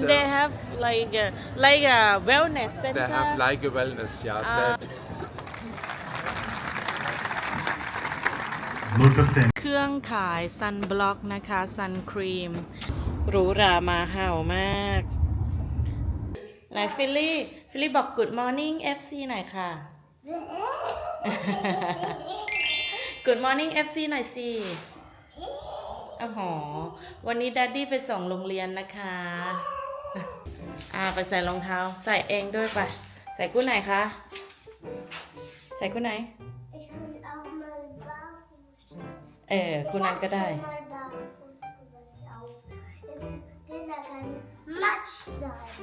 and they have like a, like a wellness center They have like a wellness, yeah. Ah. They- 014เครื่องขายซันบล็อกนะคะซันครีมหรูหรามาเห่ามากไหนฟิลลี่ ฟิลลี่บอก Good morning FC หน่อยค่ะ Good morning FC หน่อยสิอ๋อหอวันนี้ดัดดี้ไปส่งโรงเรียนนะคะ อ่าไปใส่รองเท้า ใส่เองด้วยไป ใส่กู้ไหนคะ ใส่กู้ไหน Ich will auch mal barfuß. เออคู่นั้นก็ได้ Ich hab schon mal barfuß gelaufen. Denn da kann Matsch sein.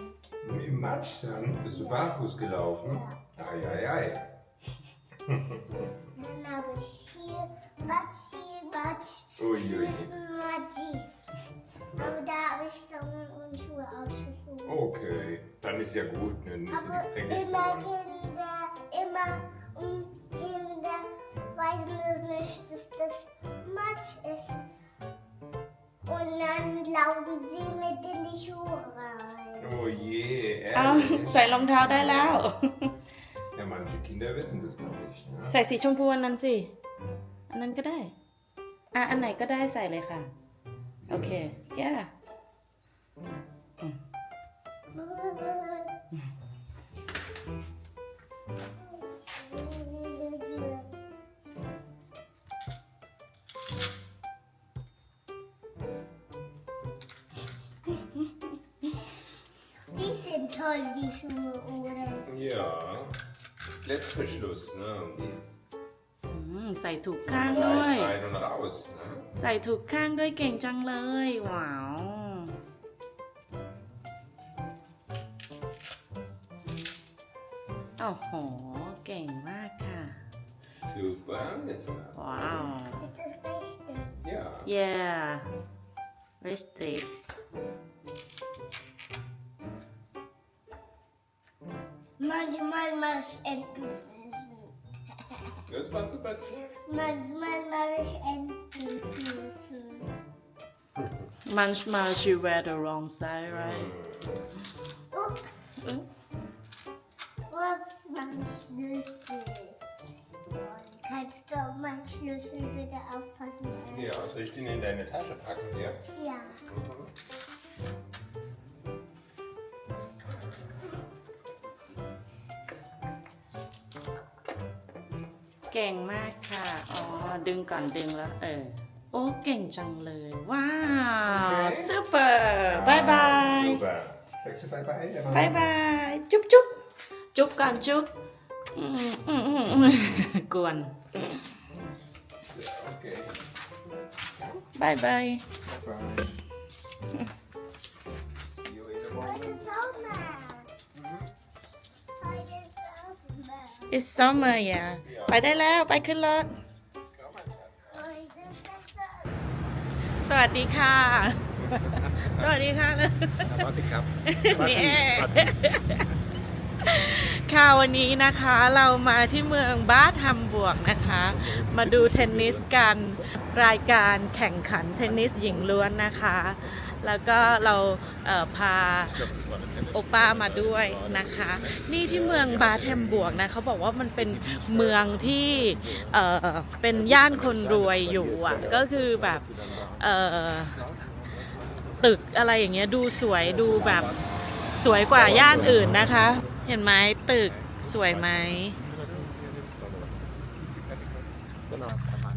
Im Matschsand bist du barfuß gelaufen? Ei, ei, ei. Dann habe ich hier Matsch, hier Matsch. Ui, ui. Müssen Matschi. Aber Okay, dann ist ja gut. Dann müssen Aber die Tränke immer dauern. Kinder, immer und Kinder weisen es nicht, dass das Matsch ist. Und dann laufen sie mit in die Schuhe rein. Oh je, เอา ehrlich? ใส่รองเท้าได้แล้ว Ja, manche Kinder wissen das noch nicht. Ne? ใส่สีชมพูอันนั้นสิ อันนั้นก็ได้ อ่ะ อันไหนก็ได้ใส่เลยค่ะ โอเค ย่า Die sind toll, die Schuhe, oder? Ja, Klettverschluss, ne? Und die อืมใส่ถูกข้างด้วย rein und raus, ne? ใส่ถูกข้างด้วยเก่งจังเลยว้าว อ้โห เก่งมากค่ะ Super, jetzt mal. ว้าว Ist das richtig? Ja. yeah richtig Manchmal mache ich Entenfüßen. Das machst du bei dir? Manchmal mache ich Entenfüßen. manchmal she wear the wrong side right Ups, Mm. ups, mein Schlüssel. Kannst du auf meinen Schlüssel bitte aufpassen? Ja, soll ich den in deine Tasche packen, ja? Ja. เก่งมากค่ะ อ๋อ ดึงก่อนดึงแล้ว เออ โอ้ เก่งจังเลย ว้าว ซูเปอร์บายบาย Super. Sagst du bye bye? der Mama? บายบาย จุ๊บจุ๊บ จุ๊บก่อนจุ๊บอืมอืมอืมอืมกวน So, okay. บายบาย Bye. See you in the morning. Heute Sommer. Heute Sommer. it's summer yeah ไปได้แล้วไปขึ้นรถ Heute ist das Sommer. สวัสดีค่ะ สวัสดีค่ะ Warte, Kap. นี่เอง ค่ะวันนี้นะคะเรามาที่เมืองบ้านฮัมบวกนะคะ มาดูเทนนิสกัน รายการแข่งขันเทนนิสหญิงล้วนนะคะ แล้วก็เราเพาโอป้ามาด้วยนะคะ นี่ที่เมืองบาเทมบวกนะเขาบอกว่ามันเป็นเมืองที่เเป็นย่านคนรวยอยู่อะก็คือแบบตึกอะไรอย่างเงี้ยดูสวยดูแบบสวยกว่าย่านอื่นนะคะ เห็นไหมตึกสวยไหม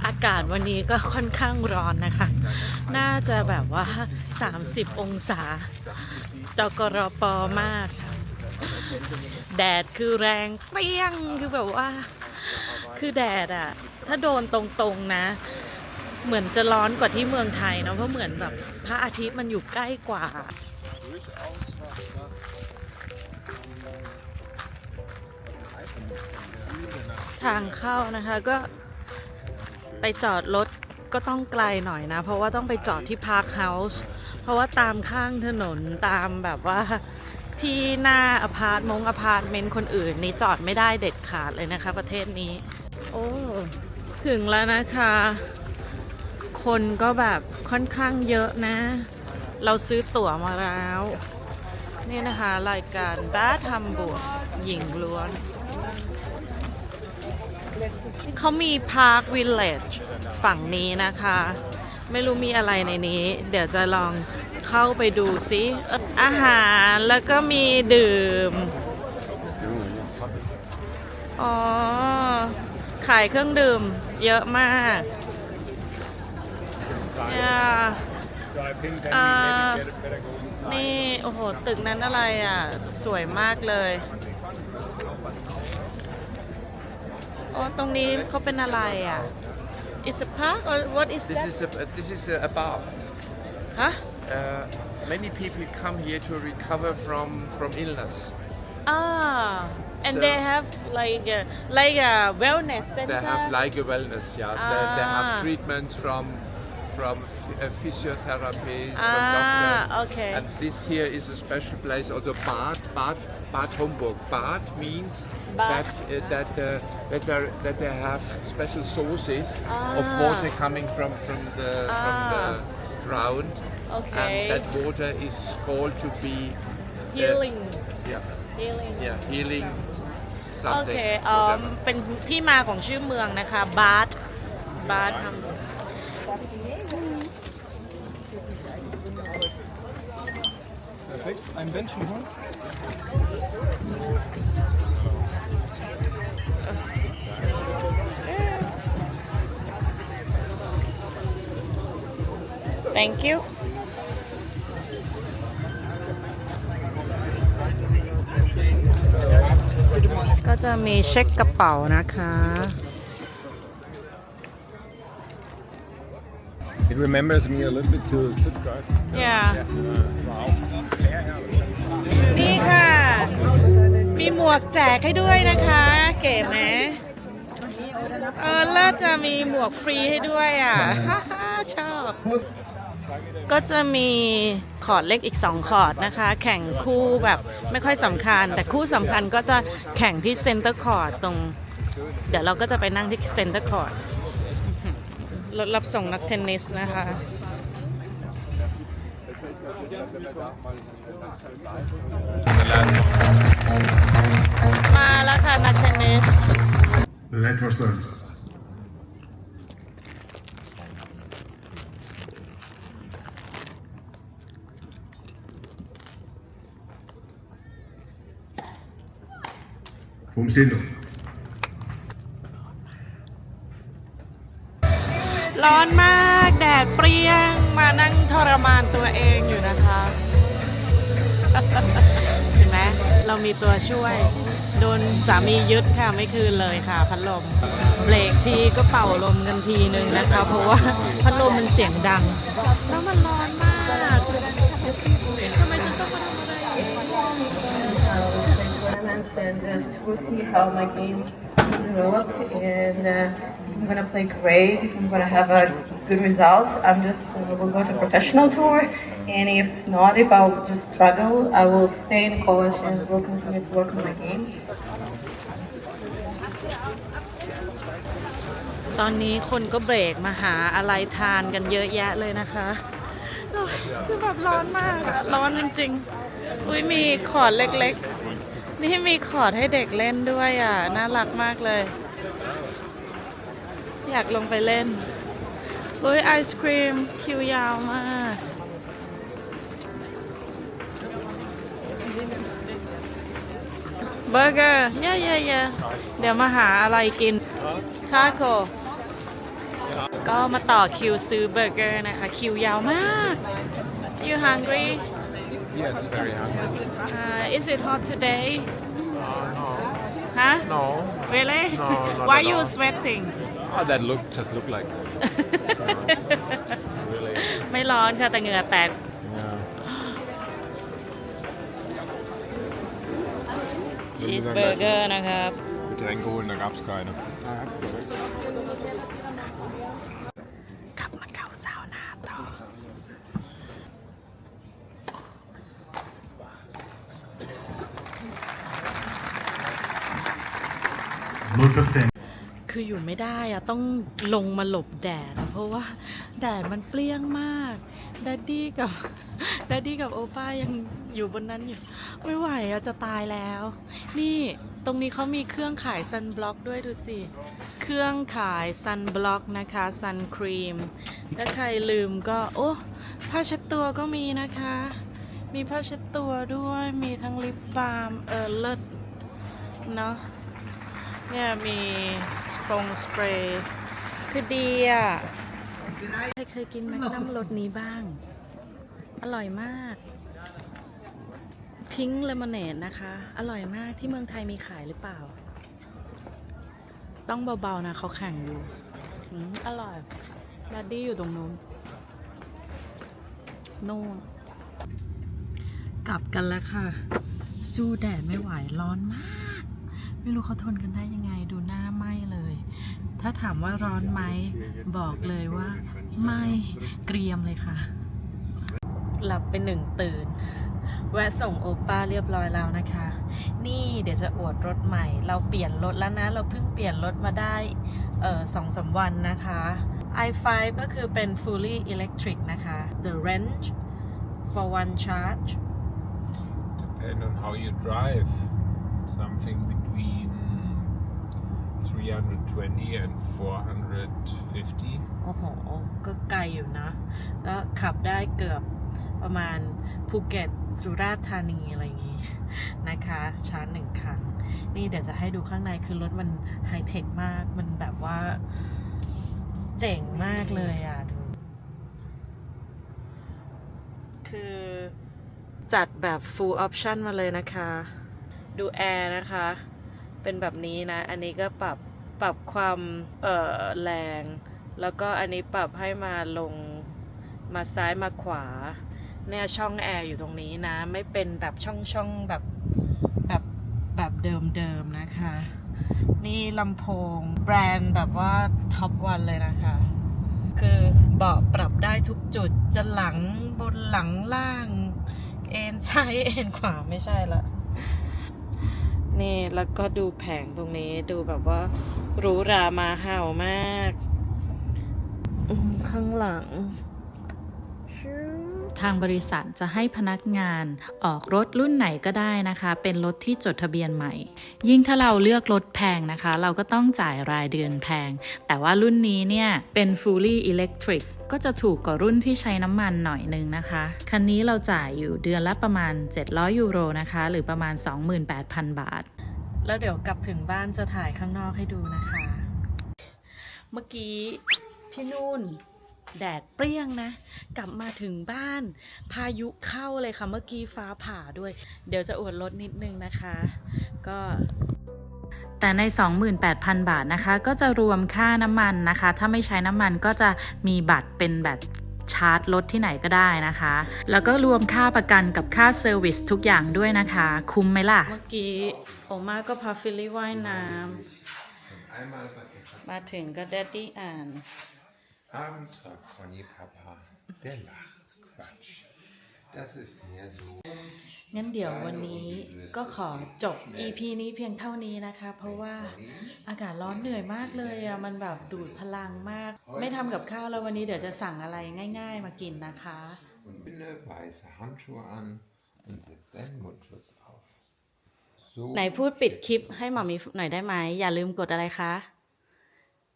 อากาศวันนี้ก็ค่อนข้างร้อนนะคะ น่าจะแบบว่า 30 องศาจกรปอมาก แดดคือแรงเปรี้ยงคือแบบว่า คือแดดอะถ้าโดนตรงๆนะ เหมือนจะร้อนกว่าที่เมืองไทยเนาะเพราะเหมือนแบบพระอาทิตย์มันอยู่ใกล้กว่า ทางเข้านะคะก็ไปจอดรถก็ต้องไกลหน่อยนะ เพราะว่าต้องไปจอดที่พาร์คเฮาส์เพราะว่าตามข้างถนนตามแบบว่าที่หน้าอพาร์ตมงอพาร์ตเมนต์คนอื่น นี่จอดไม่ได้เด็ดขาดเลยนะคะ ประเทศนี้ โอ้ถึงแล้วนะคะ คนก็แบบค่อนข้างเยอะนะ เราซื้อตั๋วมาแล้ว นี่นะคะ รายการบาสทำบวกหญิงล้วน เขามีพาร์ควิลเลจฝั่งนี้นะคะ ไม่รู้มีอะไรในนี้ เดี๋ยวจะลองเข้าไปดูซิอาหารแล้วก็มีดื่ม อ๋อ ขายเครื่องดื่มเยอะมากเนี่ยอ่านี่ โอ้โห ตึกนั้นอะไรอะ สวยมากเลย โอ้ตรงนี้เขาเป็นอะไรอ่ะ Is a park or what is This that is a this is a, a bath. ฮะ Uh, many people come here to recover from from illness. Ah, and So- they have like a, like a wellness center. They have like a wellness, yeah. They, they Ah. have treatments from from uh, physiotherapists, from Ah, doctors. okay. And this here is a special place, or the Bad Bad Bad Homburg. Bad means Bad, that uh, that uh, that they that they have special sources of Ah. water coming from from the from the Ah. ground. Okay. And that water is called to be uh, Healing. yeah, Healing. yeah, healing โอ something. เคอ๋อ whatever. เป็นที่มาของชื่อเมืองนะคะ บาร์บาร์ท Perfekt, ein Bändchen holen. ำ thank you ก็จะมีเช็คกระเป๋านะคะ It remembers me a little bit to Stuttgart. yeah Das war auch leer, ja. นี่ค่ะ มีหมวกแจกให้ด้วยนะคะ เก๋ไหมเออเลิศจะมีหมวกฟรีให้ด้วยอะชอบ ก็จะมีคอร์ดเล็กอีก 2 คอร์ดนะคะ แข่งคู่แบบไม่ค่อยสำคัญ แต่คู่สำคัญก็จะแข่งที่เซนเตอร์คอร์ดตรง เดี๋ยวเราก็จะไปนั่งที่เซนเตอร์คอร์ดรถรับส่งนักเทนนิสนะคะ มาแล้วค่ะนักเทนนิส Let for service. ผมเซโน ร้อนมากแดดเปรี้ยงมานั่งทรมานตัวเองอยู่นะคะ เห็นไหมเรามีตัวช่วย โดนสามียึดค่ะไม่คืนเลยค่ะ พัดลม เบรกทีก็เป่าลมกันทีนึงนะคะ เพราะว่าพัดลมมันเสียงดัง แล้วมันร้อนมากทำไมฉันต้องมาทำอะไรอย่างนี้ And just we'll see how my game develop and uh, I'm gonna play great if I'm gonna have a good results I'm just uh, will go to professional tour and if not if I'll just struggle I will stay in college and will continue to work on my game ตอนนี้คนก็เบรกมาหาอะไรทานกันเยอะแยะเลยนะคะคือแบบร้อนมากอะร้อนจริงๆ อุ้ยมีขอดเล็กๆ นี่มีขอดให้เด็กเล่นด้วยอะ น่ารักมากเลย อยากลงไปเล่นอุ้ยไอศครีมคิวยาวมากเบอร์เกอร์เย่เย่เย่เดี๋ยวมาหาอะไรกินทาโกก็มาต่อคิวซื้อเบอร์เกอร์นะคะ คิวยาวมาก You hungry Yes, very hungry. uh, Is it hot today Huh No, Really No, not Why at you all. sweating oh, that look just look like. ไม่ร้อนค่ะแต่เหงื่อแตก Yeah. ชีสเบอร์เกอร์นะครับ Getränke holen, da gab's keine. กลับมาเกาสาวนาต่อ 014. คื คื อยู่ไม่ได้อะต้องลงมาหลบแดดเพราะว่าแดดมันเปรี้ยงมากดัดดี้กับดัดดี้กับโอป้ายังอยู่บนนั้นอยู่ ไม่ไหวอะจะตายแล้ว นี่ตรงนี้เขามีเครื่องขายซันบล็อกด้วยดูสิ เครื่องขายซันบล็อกนะคะซันครีมถ้าใครลืมก็ โอ้ผ้าเช็ดตัวก็มีนะคะ มีผ้าเช็ดตัวด้วยมีทั้งลิปบาล์มเออเลิศเนาะเนี่ยมี สปงสเปรย์คือดีอะใครเคยกินแมกนัมรสนี้บ้าง อร่อยมาก พิงค์เลมอนเนดนะคะ อร่อยมากที่เมืองไทยมีขายหรือเปล่า ต้องเบา ๆ นะเขาแข่งอยู่อร่อยดัดดี้อยู่ตรงนู้นนู่นกลับกันแล้วค่ะ สู้แดดไม่ไหวร้อนมาก ไม่รู้เขาทนกันได้ยังไงดูหน้า ถ้าถามว่าร้อนไหม บอกเลยว่า ไม่เกรียมเลยค่ะ หลับไปหนึ่งตื่น แวะส่งโอป้าเรียบร้อยแล้วนะคะ นี่เดี๋ยวจะอวดรถใหม่ เราเปลี่ยนรถแล้วนะ เราเพิ่งเปลี่ยนรถมาได้เออสองสามวันนะคะ i5 ก็คือเป็น fully electric นะคะ the range for one charge Depend on how you drive. Something 320 and 450. โอ้โห ก็ไกลอยู่นะ ก็ขับได้เกือบประมาณภูเก็ตสุราษฎร์ธานีอะไรอย่างงี้นะคะชาร์จหนึ่งครั้ง นี่เดี๋ยวจะให้ดูข้างในคือรถมันไฮเทคมาก มันแบบว่าเจ๋งมากเลยอะดูคือจัดแบบ full option มาเลยนะคะ ดูแอร์นะคะ เป็นแบบนี้นะ อันนี้ก็ปรับ ปรับความเอ่อแรง แล้วก็อันนี้ปรับให้มาลงมาซ้ายมาขวา เนี่ยช่องแอร์อยู่ตรงนี้นะ ไม่เป็นแบบช่องช่องแบบแบบแบบเดิมๆนะคะ นี่ลำโพงแบรนด์แบบว่าท็อปวันเลยนะคะ คือเบาะปรับได้ทุกจุดจะหลังบนหลังล่าง เอ็นซ้ายเอ็นขวาไม่ใช่ละ นี่แล้วก็ดูแผงตรงนี้ดูแบบว่าหรูหรามาเห่ามาก ข้างหลัง ทางบริษัทจะให้พนักงานออกรถรุ่นไหนก็ได้นะคะ เป็นรถที่จดทะเบียนใหม่ ยิ่งถ้าเราเลือกรถแพงนะคะ เราก็ต้องจ่ายรายเดือนแพง แต่ว่ารุ่นนี้เนี่ยเป็น fully electric ก็จะถูกกว่ารุ่นที่ใช้น้ำมันหน่อยนึงนะคะ คันนี้เราจ่ายอยู่เดือนละประมาณ 700 ยูโรนะคะ หรือประมาณ 28,000 บาท แล้วเดี๋ยวกลับถึงบ้านจะถ่ายข้างนอกให้ดูนะคะ เมื่อกี้ที่นู่น แดดเปรี้ยงนะ กลับมาถึงบ้าน พายุเข้าเลยค่ะ เมื่อกี้ฟ้าผ่าด้วย เดี๋ยวจะอวดรถนิดนึงนะคะ ก็แต่ใน 28,000 บาทนะคะ ก็จะรวมค่าน้ำมันนะคะ ถ้าไม่ใช้น้ำมันก็จะมีบัตรเป็นแบบชาร์จรถที่ไหนก็ได้นะคะ แล้วก็รวมค่าประกันกับค่าเซอร์วิสทุกอย่างด้วยนะคะ คุ้มไหมล่ะ เมื่อกี้โอมาก็พาฟิลลี่ว่ายน้ำมาถึงก็แดดดี้อ่าน Abends fragt Conny Papa, der lacht. Quatsch. Das ist mir so. งั้นเดี๋ยววันนี้ก็ขอจบ EP นี้เพียงเท่านี้นะคะ เพราะว่าอากาศร้อนเหนื่อยมากเลยอะ มันแบบดูดพลังมาก ไม่ทำกับข้าวแล้ววันนี้เดี๋ยวจะสั่งอะไรง่าย ๆ มากินนะคะ Und binde weiße Handschuhe an und setz deinen Mundschutz auf. So. ไหนพูดปิดคลิปให้หมามีหน่อยได้ไหม อย่าลืมกดอะไรคะ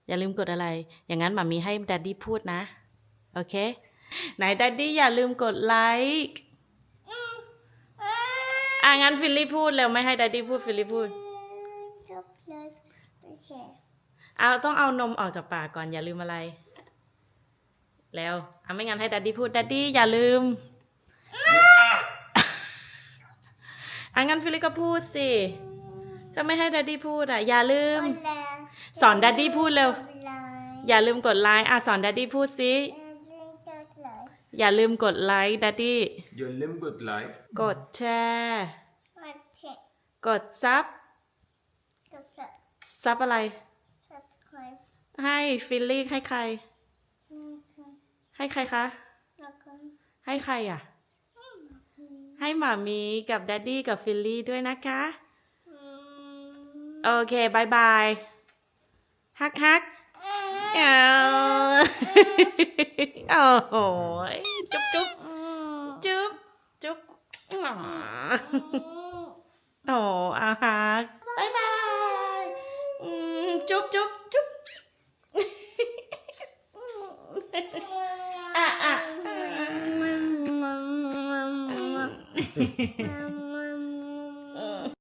อย่าลืมกดอะไร อย่างนั้นหมามีให้ดัดดี้พูดนะ โอเค ไหนดัดดี้อย่าลืมกดไลค์อะงั้นฟิลลี่พูดเร็วไม่ให้ดัดดี้พูดฟิลลี่พูดชอบเลยไม่ใช่เอาต้องเอานมออกจากปากก่อนอย่าลืมอะไร แล้วเอาไม่งั้นให้ดัดดี้พูดดัดดี้อย่าลืมอะงั้นฟิลลี่ก็พูดสิจะไม่ให้ดัดดี้พูดอะอย่าลืม สอนดัดดี้พูดเร็วลายอย่าลืมกดไลค์อะสอนดัดดี้พูดสิเออจริงจังเลยอย่าลืมกดไลค์ดัดดี้ Your limb good like. กดแชร์มาเช็คกดซับกับสับ ซับอะไรสับคอยให้ฟิลลี่ให้ใครนะคะให้ใครคะแล้วก็ให้ใครอะ ให้หมามีกับดัดดี้กับฟิลลี่ด้วยนะคะอืมโอเคบายบาย ฮักฮักเอาโอ้โหจุ๊บจุ๊บจุ๊บ